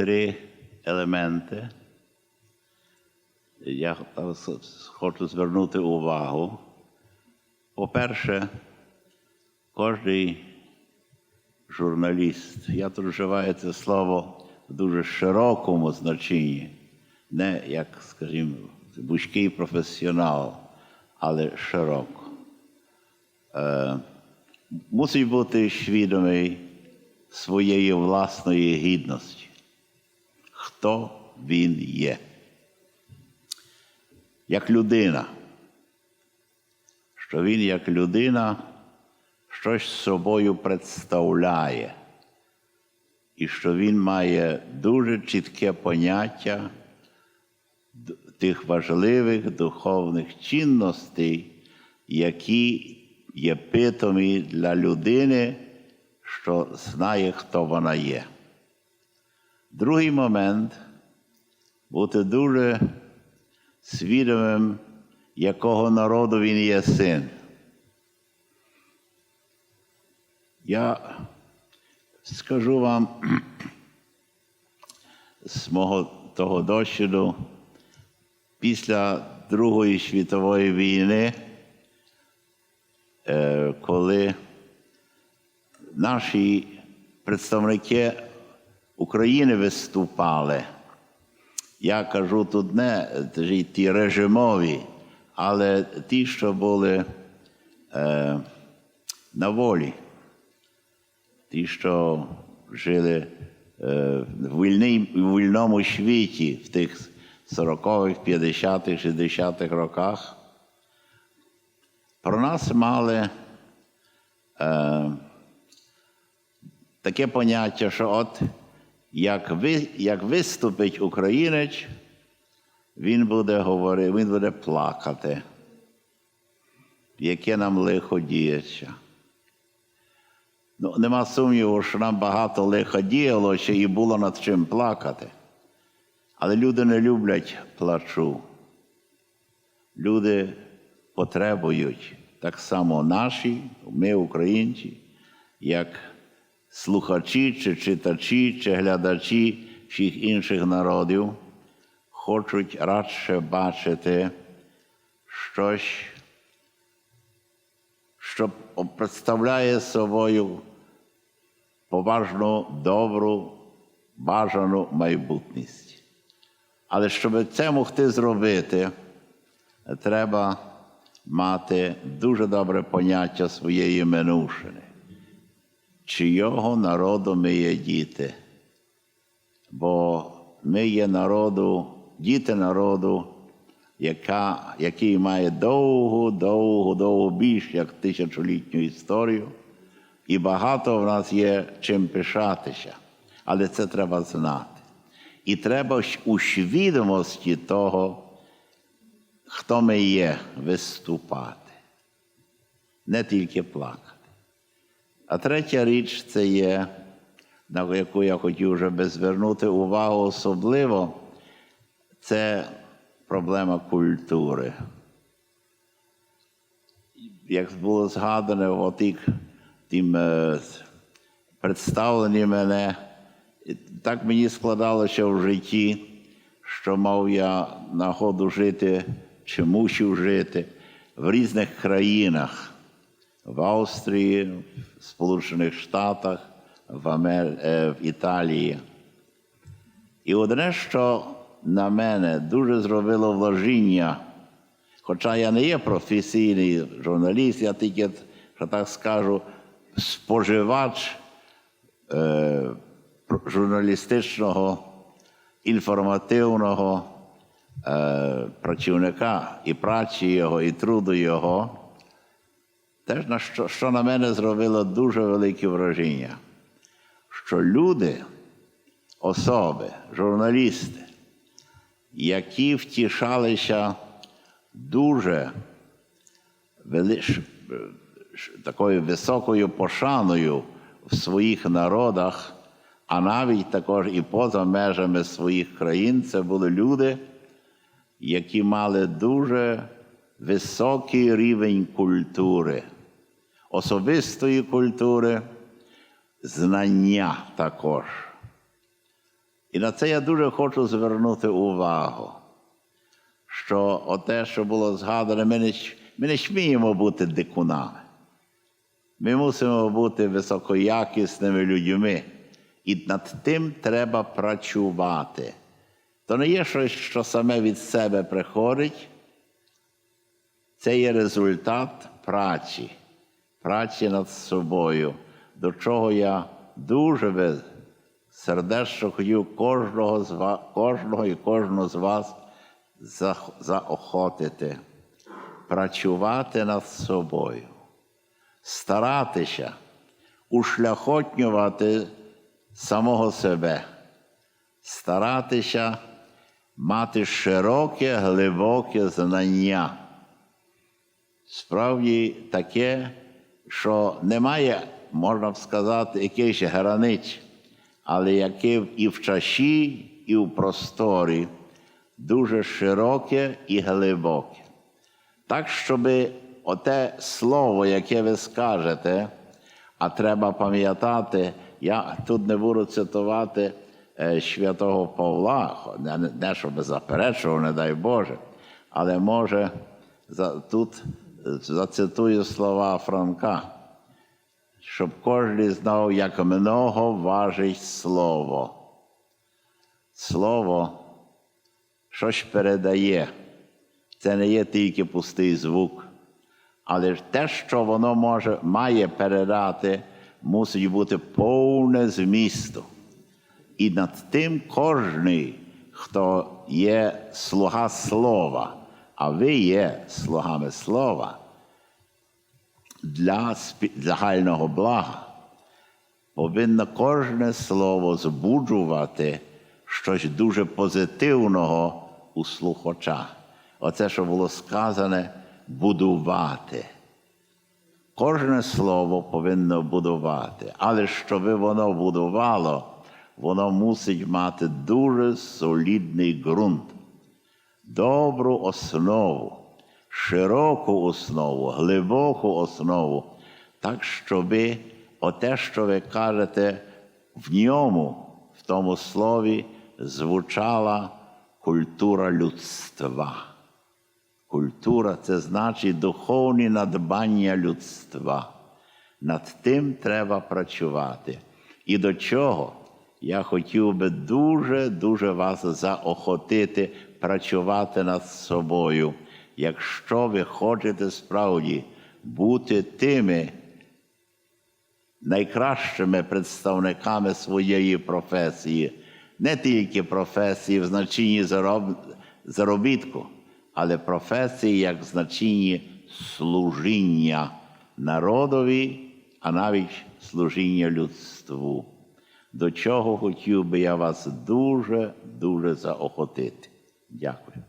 три елементи. Я хочу звернути увагу. По-перше, кожен журналіст, я тут вживаю це слово в дуже широкому значенні, не як, скажімо, вузький професіонал, але широко. Е, мусить бути свідомий своєї власної гідності, хто він є. Як людина, що він як людина щось собою представляє, і що він має дуже чітке поняття тих важливих духовних цінностей, які є питомі для людини, що знає, хто вона є. Другий момент бути дуже свідомим, якого народу він є син. Я скажу вам з мого того досвіду, після Другої світової війни, е, коли наші представники України виступали, я кажу тут не ті- режимові, але ті, що були е, на волі, ті, що жили е, в вільній- в вільному світі в тих 40-х, 50-х, 60-х роках, про нас мали е, таке поняття, що от як, ви, як виступить українець, він буде говорити, він буде плакати, яке нам лихо діється. Ну, нема сумніву, що нам багато лиха діяло ще і було над чим плакати. Але люди не люблять плачу. Люди потребують так само наші, ми, українці, як слухачі, чи читачі, чи глядачі всіх інших народів, хочуть радше бачити щось, що представляє собою поважну, добру, бажану майбутність. Але щоб це могти зробити, треба мати дуже добре поняття своєї минувшини. Чийого народу ми є діти? Бо ми є народу, діти народу, яка, який має довгу, довгу, довгу більш як тисячолітню історію, і багато в нас є чим пишатися. Але це треба знати. І треба у свідомості того, хто ми є, виступати, не тільки плакати. А третя річ це є, на яку я хотів вже би звернути увагу особливо, це проблема культури. Як було згадано, отік тим е, представленні мене, так мені складалося в житті, що мав я нагоду жити чи мусив жити в різних країнах в Австрії, в Сполучених Штатах, в, Амер... е, в Італії. І одне, що на мене дуже зробило вложіння, хоча я не є професійний журналіст, я тільки, що так скажу, споживач е, журналістичного, інформативного е, працівника і праці його, і труду його. Теж на що, що на мене зробило дуже велике враження, що люди, особи, журналісти, які втішалися дуже вели... ш- ш- такою високою пошаною в своїх народах, а навіть також і поза межами своїх країн, це були люди, які мали дуже високий рівень культури, особистої культури, знання також. І на це я дуже хочу звернути увагу, що оте, що було згадане, ми не, ми не сміємо бути дикунами. Ми мусимо бути високоякісними людьми. І над тим треба працювати. То не є щось, що саме від себе приходить. Це є результат праці, праці над собою, до чого я дуже ви- сердечно хотів кожного, з ва- кожного і кожного з вас заохотити, працювати над собою, старатися ушляхотнювати самого себе, старатися мати широке, глибоке знання. Справді таке, що немає, можна б сказати, якихось границь, але яке і в часі, і в просторі дуже широке і глибоке. Так, щоб оте слово, яке ви скажете, а треба пам'ятати, я тут не буду цитувати е, святого Павла, не, щоб заперечував, не дай Боже, але може тут зацитую слова Франка, щоб кожен знав, як много важить слово. Слово щось передає. Це не є тільки пустий звук, але те, що воно може, має передати, мусить бути повне змісту. І над тим кожний, хто є слуга слова, а ви є слугами слова для загального блага, повинно кожне слово збуджувати щось дуже позитивного у слухача. Оце, що було сказане, будувати. Кожне слово повинно будувати, але щоб воно будувало, воно мусить мати дуже солідний ґрунт, добру основу, широку основу, глибоку основу, так, щоб оте, що ви кажете, в ньому, в тому слові, звучала культура людства. Культура це значить духовні надбання людства. Над тим треба працювати. І до чого я хотів би дуже-дуже вас заохотити працювати над собою, якщо ви хочете справді бути тими найкращими представниками своєї професії, не тільки професії в значенні зароб... заробітку, але професії як в значенні служіння народові, а навіть служіння людству. До чого хотів би я вас дуже, дуже заохотити. Дякую.